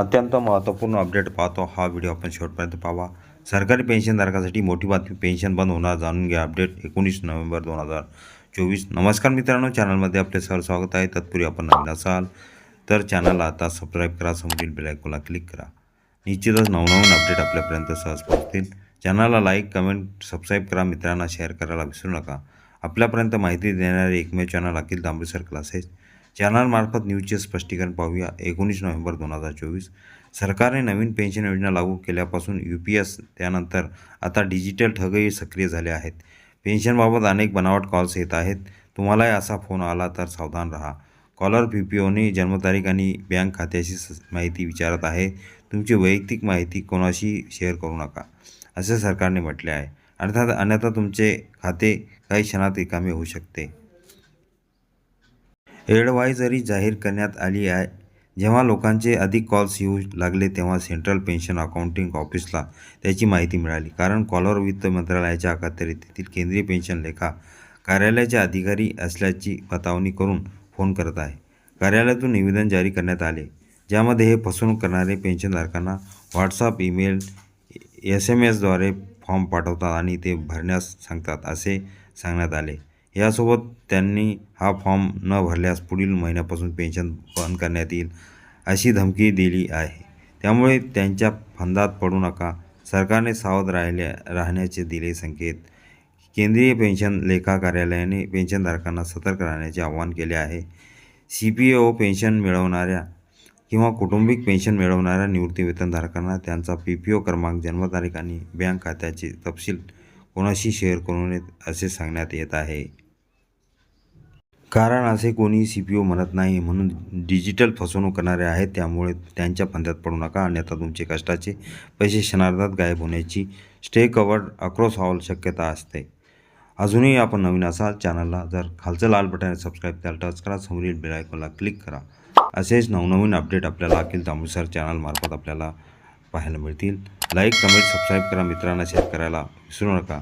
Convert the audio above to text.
अत्यंत महत्त्वपूर्ण अपडेट पाहतो हा व्हिडिओ आपण शेवटपर्यंत पाहावा. सरकारी पेन्शनधारकासाठी मोठी बातमी पेन्शन बंद होणार जाणून घ्या. अपडेट एकोणीस नोव्हेंबर दोन हजार चोवीस. नमस्कार मित्रांनो चॅनलमध्ये आपले सर स्वागत आहे. तत्पूर्वी आपण नवीन असाल तर चॅनलला आता सबस्क्राईब करा. समोरील बेलायकोला क्लिक करा. निश्चितच नवनवीन अपडेट आपल्यापर्यंत सहज पोहोचतील. चॅनलला लाईक कमेंट सबस्क्राईब करा. मित्रांना शेअर करायला विसरू नका. आपल्यापर्यंत माहिती देणारे एकमेव चॅनल अखिल तांबेसर क्लासेस. चॅनलमार्फत न्यूजचे स्पष्टीकरण पाहूया. एकोणीस नोव्हेंबर दोन हजार चोवीस. सरकारने नवीन पेन्शन योजना लागू केल्यापासून यू पी एस त्यानंतर आता डिजिटल ठगही सक्रिय झाले आहेत. पेन्शनबाबत अनेक बनावट कॉल्स येत आहेत. तुम्हालाही असा फोन आला तर सावधान राहा. कॉलर पी पी ओने जन्मतारीख आणि बँक खात्याची स- माहिती विचारत आहे. तुमची वैयक्तिक माहिती कोणाशी शेअर करू नका असे सरकारने म्हटले आहे. अर्थात अन्यथा तुमचे खाते काही क्षणात रिकामे होऊ शकते. एडवायझरी जाहीर करण्यात आली आहे. जेव्हा लोकांचे अधिक कॉल्स येऊ लागले तेव्हा सेंट्रल पेन्शन अकाउंटिंग ऑफिसला त्याची माहिती मिळाली. कारण कॉलर वित्त मंत्रालयाच्या अखत्यारीतील केंद्रीय पेन्शन लेखा कार्यालयाचे अधिकारी असल्याची बतावणी करून फोन करत आहे. कार्यालयातून निवेदन जारी करण्यात आले ज्यामध्ये हे फसवणूक करणारे पेन्शनधारकांना व्हॉट्सअप ईमेल एस एम एसद्वारे फॉर्म पाठवतात आणि ते भरण्यास सांगतात असे सांगण्यात आले. यासोबत त्यांनी हा फॉर्म न भरल्यास पुढील महिन्यापासून पेन्शन बंद करण्यात येईल अशी धमकी दिली आहे. त्यामुळे त्यांच्या फंदात पडू नका. सरकारने सावध राहिल्या राहण्याचे दिले संकेत. केंद्रीय पेन्शन लेखा कार्यालयाने पेन्शनधारकांना सतर्क राहण्याचे आवाहन केले आहे. सी पी ओ पेन्शन मिळवणाऱ्या किंवा कौटुंबिक पेन्शन मिळवणाऱ्या निवृत्तीवेतनधारकांना त्यांचा पी पी ओ क्रमांक जन्मतारीख आणि बँक खात्याचे तपशील कोणाशी शेअर करू नयेत असे सांगण्यात येत आहे. कारण असे कोणी सी पी ओ म्हणत नाही म्हणून डिजिटल फसवणूक करणारे आहेत त्यामुळे त्यांच्या फंद्यात पडू नका अन्यथा तुमचे कष्टाचे पैसे क्षणार्धात गायब होण्याची स्टे कवर्ड अक्रॉस ऑल शक्यता असते. अजूनही आपण नवीन असाल चॅनलला जर खालचं लाल बटन सबस्क्राईब त्याला टच करा समोरील बेल आयकॉनला क्लिक करा. असेच नवनवीन अपडेट आपल्याला अखिल तांबूसर चॅनलमार्फत आपल्याला पाहायला मिळतील. लाईक कमेंट सबस्क्राईब करा मित्रांना शेअर करायला विसरू नका.